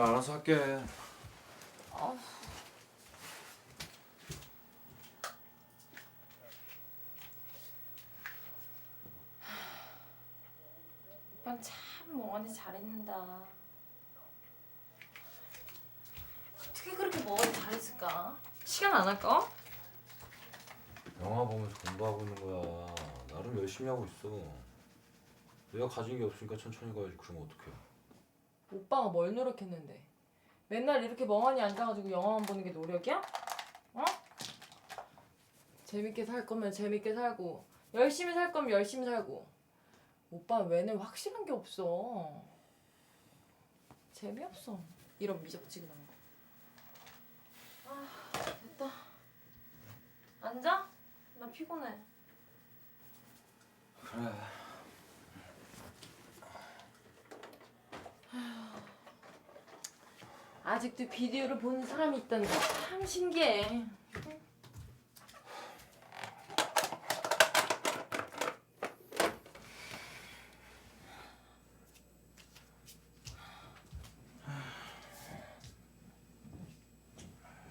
내가 알아서 할게. 아, 오빠 참 멍하니 잘했는다. 어떻게 그렇게 멍하니 잘했을까? 시간 안 할까? 영화 보면서 공부하고 있는 거야. 나름 열심히 하고 있어. 내가 가진 게 없으니까 천천히 가야지. 그러면 어떡해? 오빠가 뭘 노력했는데? 맨날 이렇게 멍하니 앉아가지고 영화만 보는 게 노력이야? 어? 재밌게 살 거면 재밌게 살고 열심히 살 거면 열심히 살고 오빠 왜는 확실한 게 없어 재미없어 이런 미적지근한 거 아, 됐다 앉아? 나 피곤해 그래. 아직도 비디오를 보는 사람이 있다는 게 참 신기해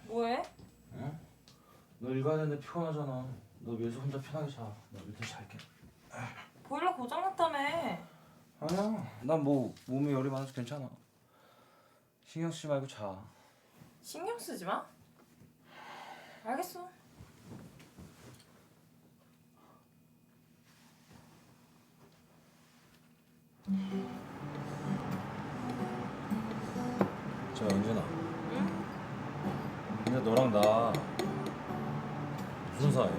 뭐해? 너 일가는데 피곤하잖아. 너 위에서 혼자 편하게 자. 나 밑에 잘게. 보일러 고장났다며 아니야. 난 뭐 몸에 열이 많아서 괜찮아. 신경 쓰지 말고 자. 신경 쓰지 마 알겠어 자 연준아. 응? 근데 너랑 나 무슨 사이야?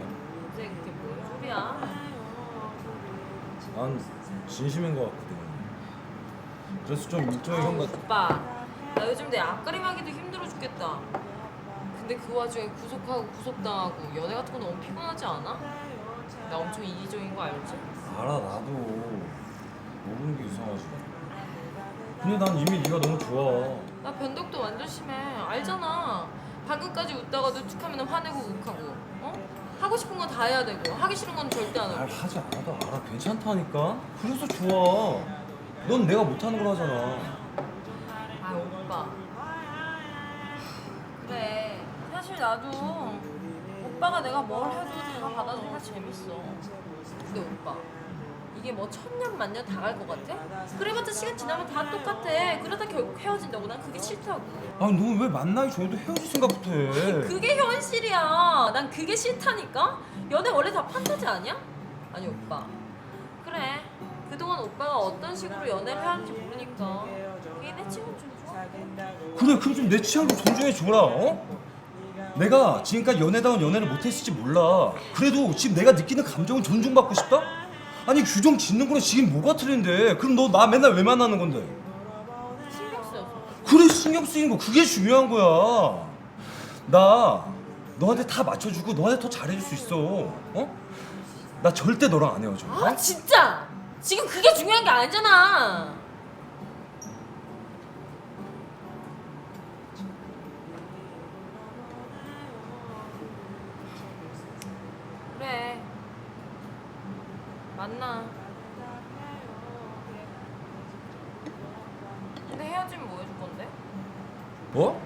이제 그게 뭔 소리야 난 진심인 것 같거든. 그래서 좀 일종의 형 같아. 오빠 나 요즘 내 앞가림 하기도 힘들어 죽겠다 근데 그 와중에 구속하고 구속당하고 연애 같은 거 너무 피곤하지 않아? 나 엄청 이기적인 거 알지? 알아 나도 모르는 게 이상하지. 근데 난 이미 네가 너무 좋아. 나 변덕도 완전 심해 알잖아 방금까지 웃다가도 툭 하면 화내고 욱하고 어? 하고 싶은 건 다 해야 되고 하기 싫은 건 절대 안 말 하고 하지 않아도 알아 괜찮다니까. 그래서 좋아. 넌 내가 못하는 걸 하잖아. 아 나도 오빠가 내가 뭘 해도 다 받아주니까 재밌어 근데 오빠 이게 뭐 천년 만년 다 갈 것 같아? 그래봤자 시간 지나면 다 똑같아 그러다 결국 헤어진다고 난 그게 싫다고 아니 너 왜 만나기 전에도 헤어질 생각부터 해? 그게 현실이야 난 그게 싫다니까 연애 원래 다 판타지 아니야? 아니 오빠 그래 그동안 오빠가 어떤 식으로 연애를 하는지 모르니까 그게 내 친구 좀 좋아 그래 그럼 좀 내 취향 좀 존중해 줘라. 어? 내가 지금까지 연애다운 연애를 못했을지 몰라. 그래도 지금 내가 느끼는 감정은 존중받고 싶다? 아니 규정 짓는 거랑 지금 뭐가 틀린데? 그럼 너 나 맨날 왜 만나는 건데? 신경 쓰여서 그래 신경 쓰이는 거 그게 중요한 거야. 나 너한테 다 맞춰주고 너한테 더 잘해줄 수 있어. 어? 나 절대 너랑 안 헤어져. 아 진짜 지금 그게 중요한 게 아니잖아 만나 근데 헤어지면 뭐 해줄 건데? 뭐?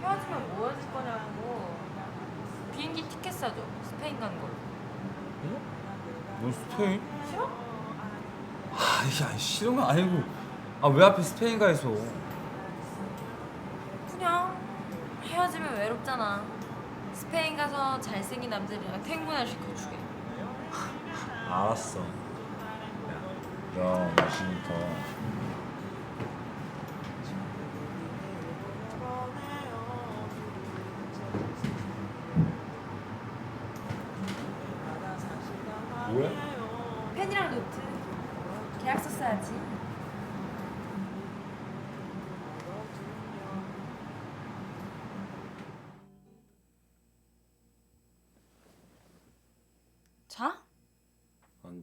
헤어지면 뭐 해줄 거냐고 비행기 티켓 사줘 스페인 가는 거너 스페인? 싫어? 아 이게 아니 싫은 건 아니고 아 왜 하필 스페인 가 있어? 그냥 헤어지면 외롭잖아. 스페인 가서 잘생긴 남들이랑 탱고나 시켜주게. 알았어. 야. 뭐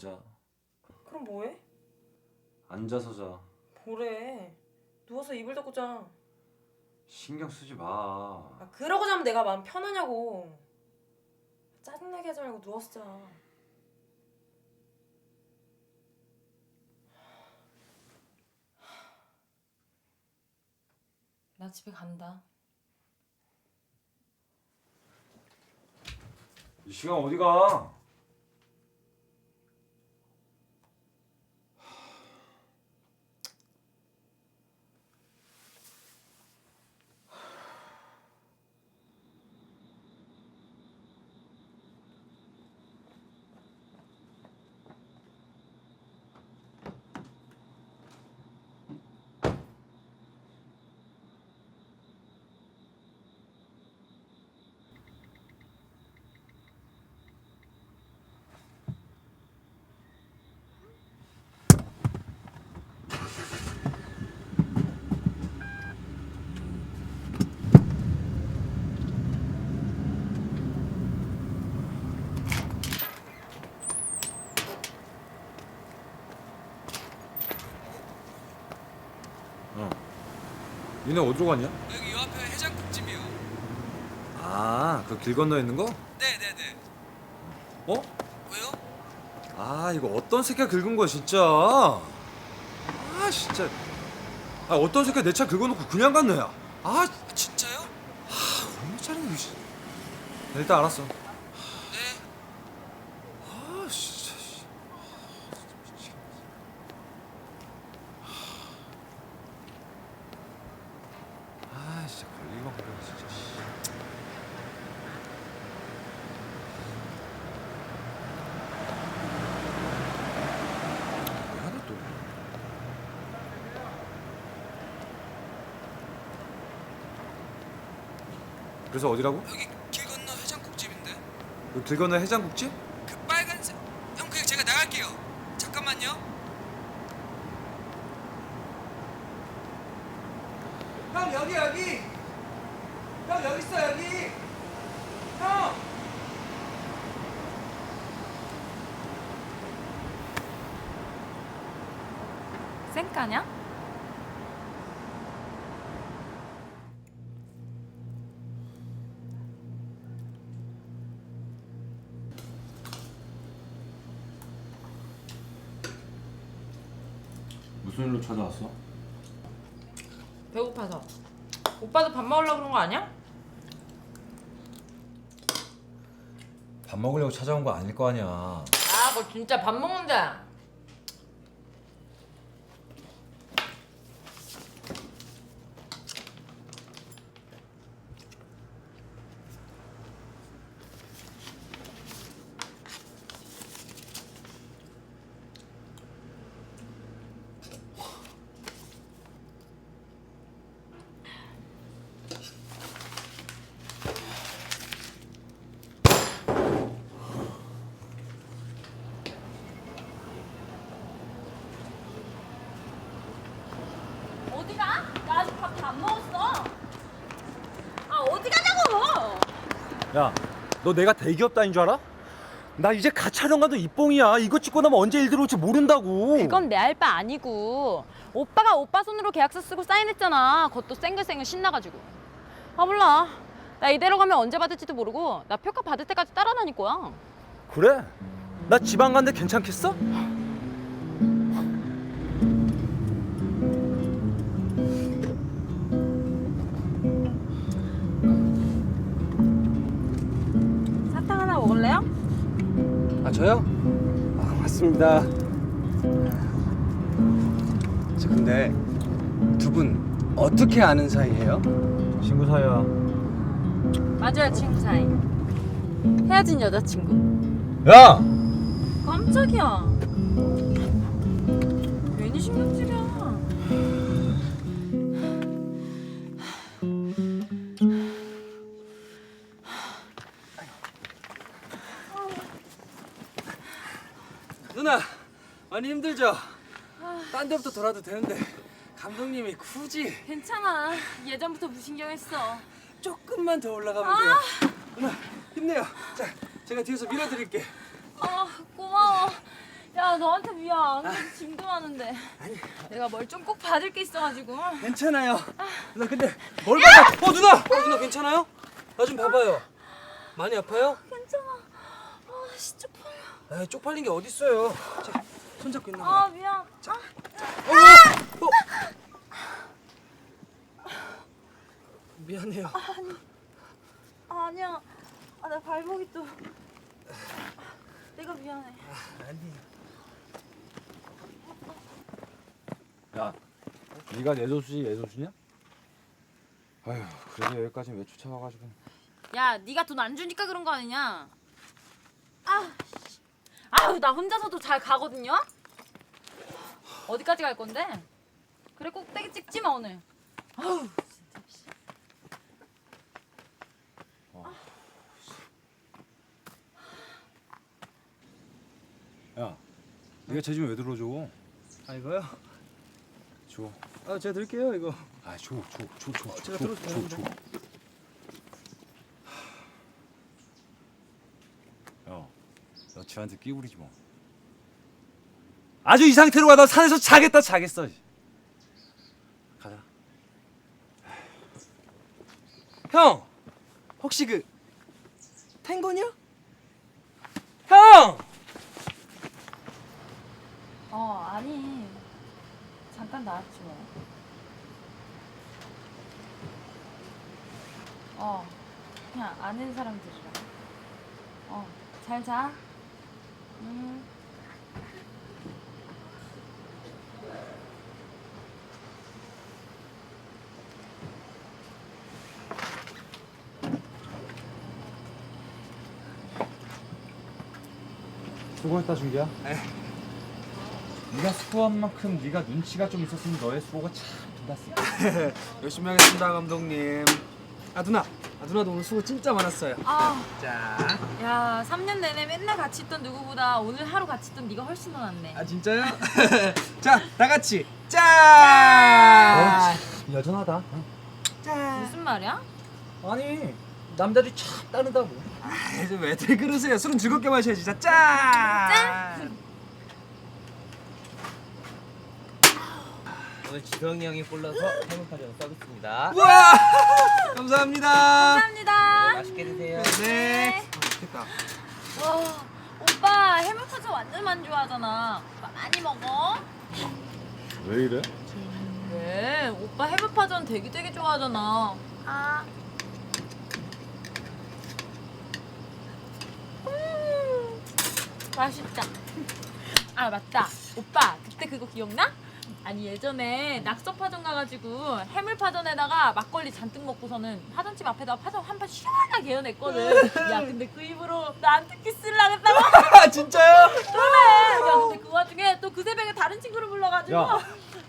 자. 그럼 뭐해? 앉아서 자. 뭐래? 누워서 이불 덮고 자. 신경 쓰지 마. 아, 그러고 자면 내가 마음 편하냐고. 짜증나게 하지 말고 누워서 자. 나 집에 간다. 이 시간 어디 가? 니네 어디로 갔냐? 여기 요 앞에 해장국집이요. 아, 그 길 건너에 있는 거? 네네네. 어? 왜요? 아, 이거 어떤 새끼가 긁은 거야, 진짜. 아, 진짜. 아, 어떤 새끼가 내 차 긁어놓고 그냥 갔네. 야. 아, 진짜요? 얼마 이거. 씨. 일단 알았어. 네. 아, 진짜. 씨. 아, 진짜 걸리면 걸려, 진짜. 씨. 뭐야, 너 또. 그래서 어디라고? 여기 길 건너 해장국집인데. 그길 건너 해장국집? 그 빨간색. 형 그냥 제가 나갈게요. 잠깐만요. 형 여기 여기. 형 여기 있어 여기. 형. 쌩까냐? 무슨 일로 찾아왔어? 배고파서. 오빠도 밥 먹으려고 그런 거 아니야? 밥 먹으려고 찾아온 거 아닐 거 아니야. 아, 너 진짜 밥 먹는데. 어디가? 나 아직 밥 다 안 먹었어. 아, 어디 가냐고! 야, 너 내가 대기업 다닌 줄 알아? 나 이제 가차령 가도 입봉이야. 이거 찍고 나면 언제 일 들어올지 모른다고. 그건 내 알 바 아니고 오빠가 오빠 손으로 계약서 쓰고 사인했잖아 그것도 쌩글쌩글 신나가지고 아 몰라 나 이대로 가면 언제 받을지도 모르고 나 표가 받을 때까지 따라다닐 거야 그래? 나 지방 간데 괜찮겠어? 저요? 아 맞습니다. 저 근데 두 분 어떻게 아는 사이예요? 친구 사이야. 맞아요 친구 사이 헤어진 여자친구 야! 깜짝이야 괜히 신경질이야 많이 힘들죠? 딴 데부터 돌아도 되는데 감독님이 굳이 괜찮아 예전부터 무신경했어 조금만 더 올라가면 돼요. 누나 힘내요. 자 제가 뒤에서 밀어드릴게. 아 고마워 야 너한테 미안 짐도 많은데 내가 뭘 좀 꼭 받을 게 있어가지고 괜찮아요. 누나 근데 뭘 받아? 어 누나! 어 누나 괜찮아요? 나 좀 봐봐요. 많이 아파요? 괜찮아 아 진짜 팔려 아 쪽팔린 게 어딨어요. 자 손잡고 있는 거. 아 미안 아, 어, 어. 미안해요. 아, 아니야. 아, 나 발목이 또. 내가 미안해. 야, 네가 내 조수지 얘 조수냐? 아휴, 그래도 여기까지 왜 쫓아와가지고? 야, 네가 돈 안 주니까 그런 거 아니냐? 아, 씨. 아유, 나 혼자서도 잘 가거든요. 어디까지 갈 건데? 그래 꼭대기 찍지 마 오늘. 아우, 진짜. 씨. 야, 네가 쟤좀왜 들어줘? 아 이거요? 줘. 아 제가 드릴게요 이거. 아, 줘, 줘, 줘, 줘, 줘, 제가 줘, 들어도 줘, 줘. 되는데. 야, 너 쟤한테 끼부리지 마. 아주 이 상태로 가다 산에서 자겠다 자겠어. 가자. 형 혹시 그 탱고냐? 형! 어, 아니. 잠깐 나왔지 뭐. 어, 그냥 아는 사람들이랑. 어, 잘 자. 음. 수고했다 준기야. 네가 수고한 만큼 네가 눈치가 좀 있었으면 너의 수고가 참 빛났을. 열심히 하겠습니다 감독님. 아 누나, 아 누나도 오늘 수고 진짜 많았어요. 아, 자, 야, 3년 내내 맨날 같이 있던 누구보다 오늘 하루 같이 있던 네가 훨씬 더 낫네. 아 진짜요? 자, 다 같이 짠! 여전하다. 무슨 말이야? 아니 남자들이 참 따르다고. 아, 좀 왜들 그러세요? 술은 즐겁게 마셔야지. 자, 짠! 오늘 지성이 형이 골라서 해물파전 서비스입니다. 우와! 감사합니다. 감사합니다. 맛있게 드세요. 네. 맛있겠다. 와, 오빠 해물파전 완전 많이 좋아하잖아. 오빠 많이 먹어. 왜 이래? 왜? 오빠 해물파전 되게 되게 좋아하잖아. 아. 음, 맛있다. 아 맞다. 오빠 그때 그거 기억나? 아니 예전에 낙서파전 가가지고 해물파전에다가 막걸리 잔뜩 먹고서는 파전집 앞에다가 파전 한 판 시원하게 개어냈거든. 야 근데 그 입으로 나한테 키스를 하겠다고? 아 진짜요? 그래. 야 근데 그 와중에 또 그 새벽에 다른 친구를 불러가지고. 야,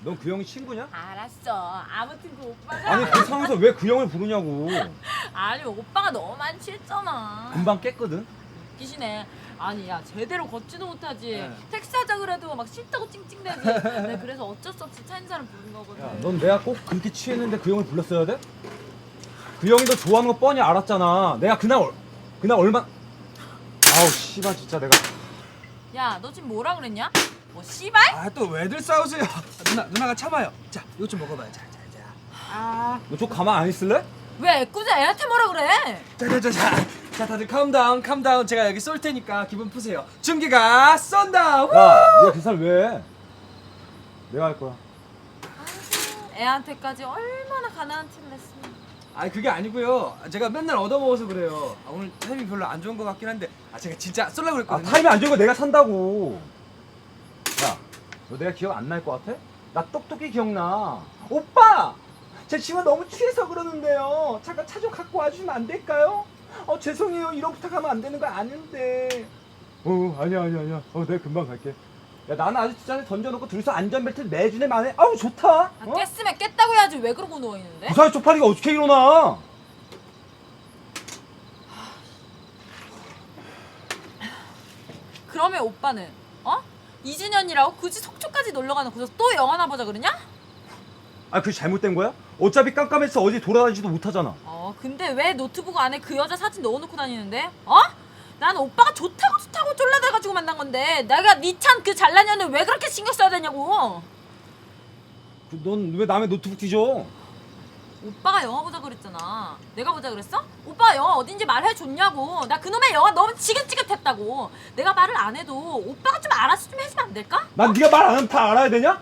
넌 그 형이 친구냐? 알았어. 아무튼 그 오빠가 아니 그 상황에서 왜 그 형을 부르냐고. 아니 오빠가 너무 많이 취했잖아. 금방 깼거든. 웃기시네. 아니 야 제대로 걷지도 못하지. 네. 택시 하자 그래도 막 싫다고 찡찡대지. 네, 그래서 어쩔 수 없이 차인 사람 부른 거거든. 야, 넌 내가 꼭 그렇게 취했는데 그 형을 불렀어야 돼? 그 형이 너 좋아하는 거 뻔히 알았잖아. 내가 그날 얼- 그날 얼마 아우 씨발 진짜 내가 야 너 지금 뭐라 그랬냐? 뭐 씨발? 아 또 왜들 싸우세요? 아, 누나 누나가 참아요. 자, 이거 좀 먹어봐요. 자, 자, 자. 아, 너저 가만 안 있을래? 왜 애꾸자 애한테 뭐라 그래? 자, 자, 자, 자. 자, 다들 캄다운, 캄다운. 제가 여기 쏠 테니까 기분 푸세요. 준기가 쏜다. 우! 야, 네가 계산 왜? 해? 내가 할 거야. 애한테까지 얼마나 가난한 티를 냈으면. 아, 그게 아니고요. 제가 맨날 얻어먹어서 그래요. 아, 오늘 타이밍 별로 안 좋은 것 같긴 한데, 아, 제가 진짜 쏠라고 아 그랬거든요. 타임이 안 좋은 거 내가 산다고. 야, 너 내가 기억 안 날 것 같아? 나 똑똑히 기억나. 오빠, 제 지금 너무 취해서 그러는데요. 잠깐 차 좀 갖고 와주시면 안 될까요? 어 죄송해요. 이런 부탁하면 안 되는 거 아는데. 어 아니야 아니야 아니야. 어 내가 금방 갈게. 야 나는 아직 뒷잔에 던져놓고 둘이서 안전벨트 매주네 만에. 아우 좋다. 아, 어? 깼으면 깼다고 해야지 왜 그러고 누워 있는데? 부산의 쪽팔리가 어떻게 일어나? 그러면 오빠는 어? 2주년이라고 굳이 속초까지 놀러 가놓고서 또 영화나 보자 그러냐? 아 그게 잘못된 거야? 어차피 깜깜해서 어디 돌아다니지도 못하잖아. 어 근데 왜 노트북 안에 그 여자 사진 넣어놓고 다니는데? 어? 난 오빠가 좋다고 좋다고 쫄라대가지고 만난 건데 내가 니 찬 그 잘난 년을 왜 그렇게 신경 써야 되냐고 넌 왜 남의 노트북 뒤져? 오빠가 영화 보자 그랬잖아 내가 보자 그랬어? 오빠가 영화 어딘지 말해줬냐고 나 그놈의 영화 너무 지긋지긋했다고 내가 말을 안 해도 오빠가 좀 알아서 좀 해주면 안 될까? 난 네가 말 안 하면 다 알아야 되냐?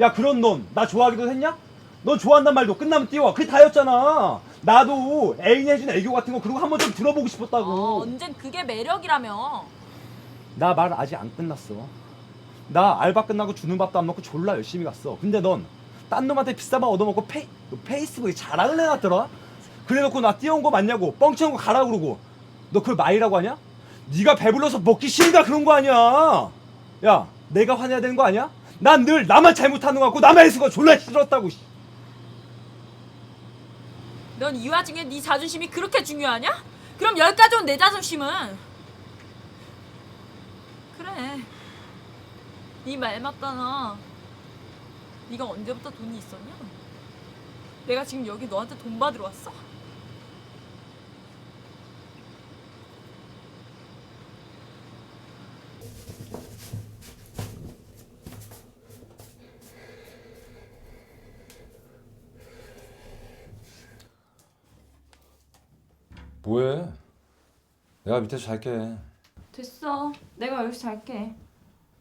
야 그런 넌 나 좋아하기도 했냐? 너 좋아한단 말도 끝나면 띄워 그게 다였잖아 나도 애인이 해준 애교 같은 거 그런 거 한번 좀 들어보고 싶었다고. 어, 언젠 그게 매력이라며. 나 말 아직 안 끝났어. 나 알바 끝나고 주는 밥도 안 먹고 졸라 열심히 갔어. 근데 넌 딴 놈한테 비싼 밥 얻어먹고 페이, 너 페이스북에 자랑을 해놨더라. 그래놓고 나 뛰어온 거 맞냐고 뻥치는 거 가라 그러고 너 그걸 마이라고 하냐? 네가 배불러서 먹기 싫다 그런 거 아니야. 야 내가 화내야 되는 거 아니야? 난 늘 나만 잘못하는 거 같고 남의 해수가 졸라 싫었다고. 씨. 넌 이 와중에 네 자존심이 그렇게 중요하냐? 그럼 여기까지 온 내 자존심은 그래. 네 말 맞다나. 네가 언제부터 돈이 있었냐? 내가 지금 여기 너한테 돈 받으러 왔어? 뭐해? 내가 밑에서 잘게. 됐어. 내가 여기서 잘게.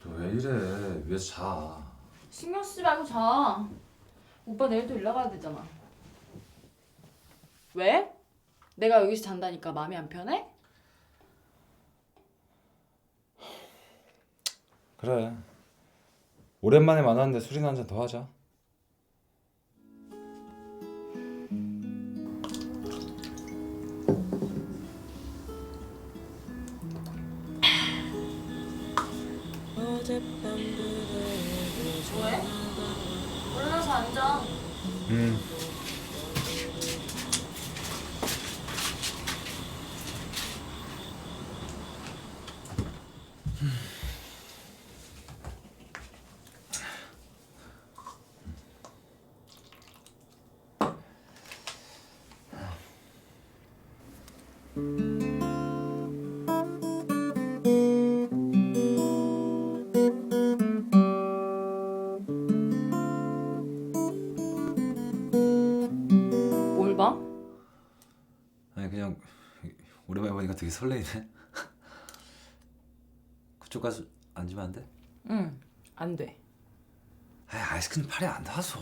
너 왜 이래? 위에서 자. 신경 쓰지 말고 자. 오빠 내일 또 일 나가야 되잖아. 왜? 내가 여기서 잔다니까 마음이 안 편해? 그래. 오랜만에 만났는데 술이나 한잔 더 하자. 왜? 올라서 앉아. 음. 설레이네. 그쪽 가서 앉으면 안 돼? 응. 안 돼. 아 아이스크림 팔에 안 닿아서.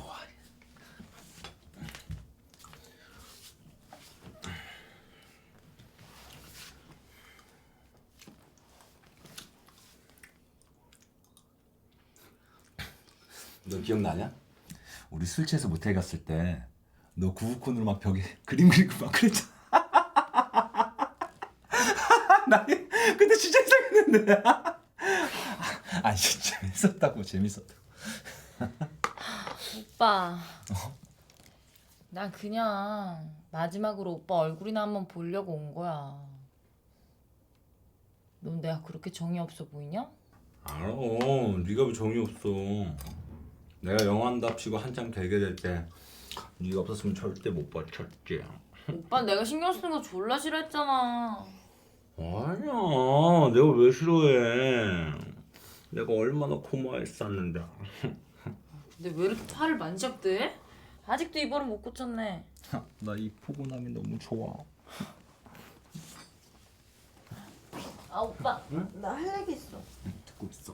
너 기억나냐? 우리 술 취해서 모텔 갔을 때 너 구구콘으로 막 벽에 그림 그리고 막 그랬잖아. 나 근데 진짜 이상했는데. 아 진짜 재밌었다고 재밌었다고. 오빠. 난 그냥 마지막으로 오빠 얼굴이나 한번 보려고 온 거야. 넌 내가 그렇게 정이 없어 보이냐? 알아. 네가 왜 정이 없어. 내가 영화한답시고 한참 되게 될때 네가 없었으면 절대 못 버텼지. 오빠 내가 신경 쓰는 거 졸라 싫어했잖아. 아니야. 내가 왜 싫어해. 내가 얼마나 고마워했었는데. 근데 왜 이렇게 화를 만지작대? 아직도 이번은 못 고쳤네. 나 이 포근함이 너무 좋아. 아 오빠. 나 할 얘기 있어. 듣고 있어.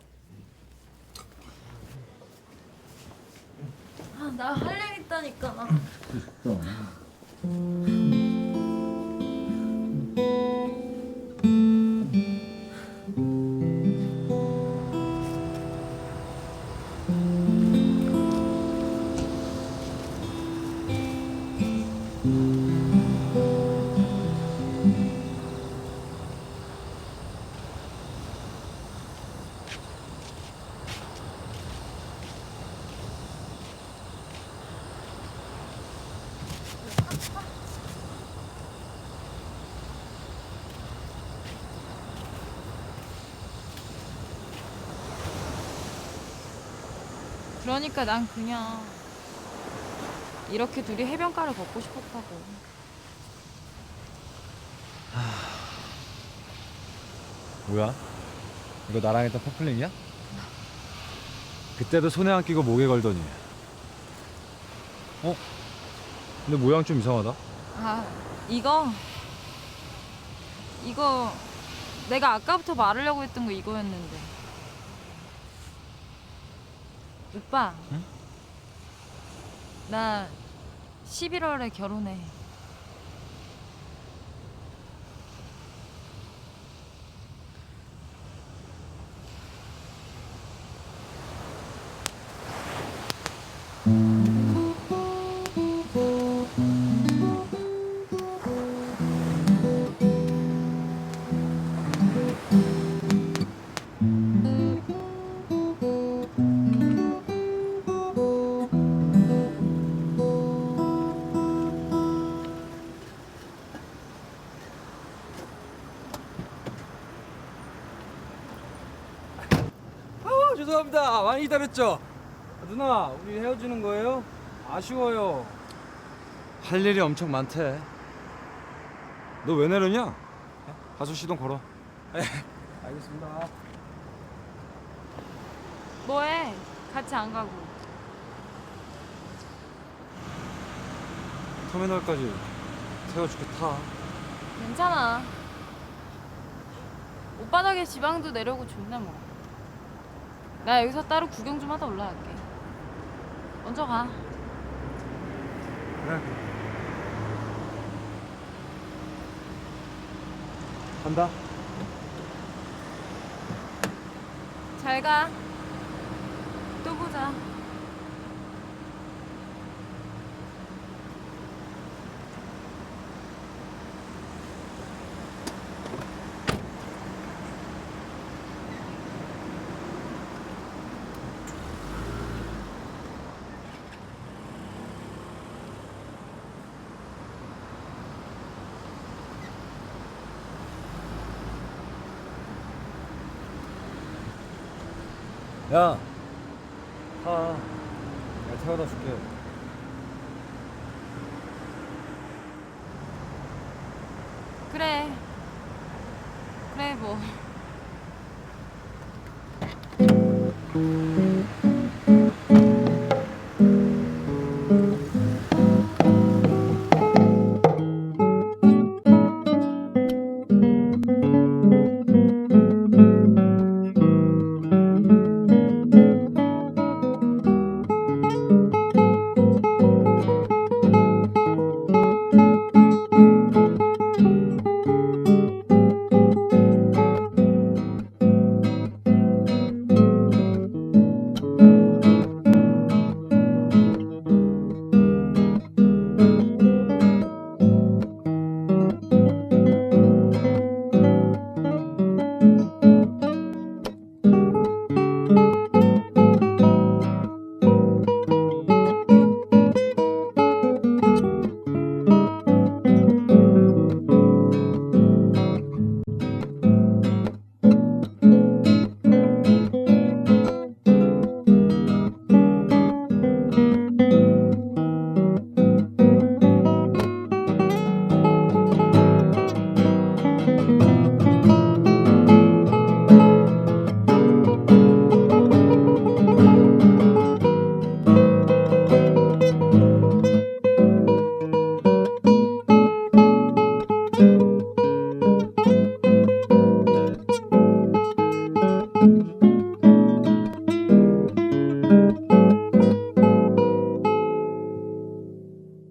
아 나 할 얘기 있다니까. 나. 그러니까 난 그냥 이렇게 둘이 해변가를 걷고 싶었다고. 뭐야? 이거 나랑 했던 퍼플링이야? 그때도 손에 안 끼고 목에 걸더니 어? 근데 모양 좀 이상하다 아 이거 이거 내가 아까부터 말하려고 했던 거 이거였는데. 오빠. 나 11월에 결혼해. 죄송합니다. 많이 기다렸죠? 아, 누나, 우리 헤어지는 거예요? 아쉬워요. 할 일이 엄청 많대. 너 왜 내려냐? 가서 시동 걸어. 알겠습니다. 뭐해? 같이 안 가고. 터미널까지 태워줄게 타. 괜찮아. 오빠 덕에 지방도 내려오고 좋네 뭐. 나 여기서 따로 구경 좀 하다 올라갈게. 먼저 가. 그래. 간다. 잘 가. 또 보자. 야, 타. 내가 태워다 줄게.